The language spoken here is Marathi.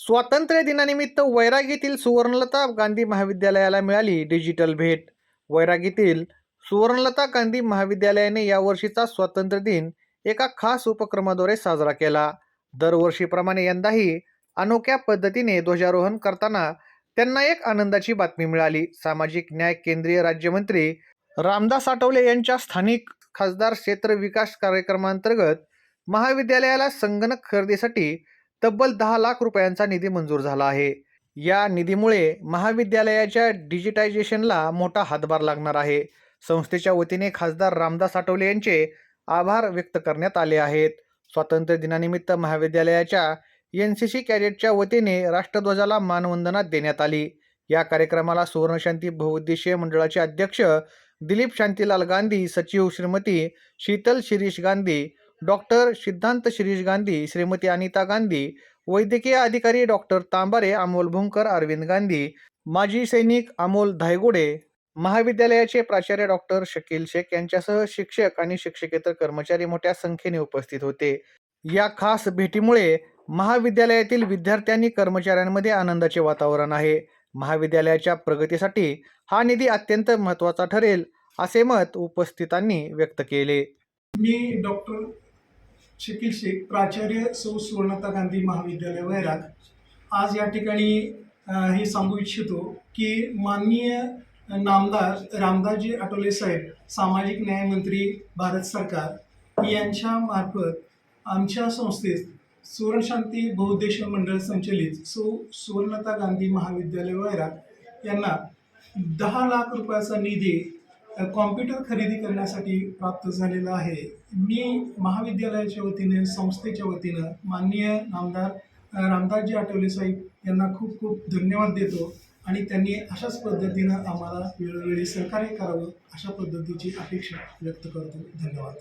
स्वातंत्र्य दिनानिमित्त वैरागीतील सुवर्णलता गांधी महाविद्यालयाला मिळाली डिजिटल भेट. वैरागीतील सुवर्णलता गांधी महाविद्यालयाने यावर्षीचा स्वातंत्र्य दिन एका खास उपक्रमाद्वारे साजरा केला. दरवर्षीप्रमाणे यंदाही अनोख्या पद्धतीने ध्वजारोहण करताना त्यांना एक आनंदाची बातमी मिळाली. सामाजिक न्याय केंद्रीय राज्यमंत्री रामदास आठवले यांच्या स्थानिक खासदार क्षेत्र विकास कार्यक्रमांतर्गत महाविद्यालयाला संगणक खरेदीसाठी तब्बल दहा लाख रुपयांचा निधी मंजूर झाला आहे. या निधीमुळे महाविद्यालयाच्या डिजिटायझेशनला मोठा हातभार लागणार आहे. संस्थेच्या वतीने खासदार रामदास आठवले यांचे आभार व्यक्त करण्यात आले आहेत. स्वातंत्र्य दिनानिमित्त महाविद्यालयाच्या एन सी सी कॅडेटच्या वतीने राष्ट्रध्वजाला मानवंदना देण्यात आली. या कार्यक्रमाला सुवर्णशांती बहुउद्देशीय मंडळाचे अध्यक्ष दिलीप शांतीलाल गांधी सचिव श्रीमती शीतल शिरीष गांधी डॉक्टर सिद्धांत शिरीष गांधी श्रीमती अनिता गांधी वैद्यकीय अधिकारी डॉक्टर तांबारे अमोल भुंकर अरविंद गांधी माजी सैनिक अमोल धायगुडे महाविद्यालयाचे प्राचार्य डॉक्टर शकील शेख यांच्यासह शिक्षक आणि शिक्षकेतर कर्मचारी मोठ्या संख्येने उपस्थित होते. या खास भेटीमुळे महाविद्यालयातील विद्यार्थ्यांनी कर्मचाऱ्यांमध्ये आनंदाचे वातावरण आहे. महाविद्यालयाच्या प्रगतीसाठी हा निधी अत्यंत महत्त्वाचा ठरेल असे मत उपस्थितांनी व्यक्त केले. मी डॉक्टर शकील शेख प्राचार्य सौ सुवर्णता गांधी महाविद्यालय वैराग. आज या ठिकाणी हे सांगू इच्छितो की माननीय नामदार रामदासजी आठवले साहेब सामाजिक न्यायमंत्री भारत सरकार यांच्या मार्फत आमच्या संस्थेत सुवर्णशांती बहुउद्देशीय मंडळ संचलित सो सुवर्णता गांधी महाविद्यालय वैराग यांना दहा लाख रुपयाचा निधी कॉम्प्युटर खरेदी करण्यासाठी प्राप्त झालेला आहे. मी महाविद्यालयाच्या वतीने संस्थेच्या वतीनं माननीय नामदार रामदासजी आठवले साहेब यांना खूप खूप धन्यवाद देतो आणि त्यांनी अशाच पद्धतीनं आम्हाला वेळोवेळी सहकार्य करावं अशा पद्धतीची अपेक्षा व्यक्त करतो. धन्यवाद.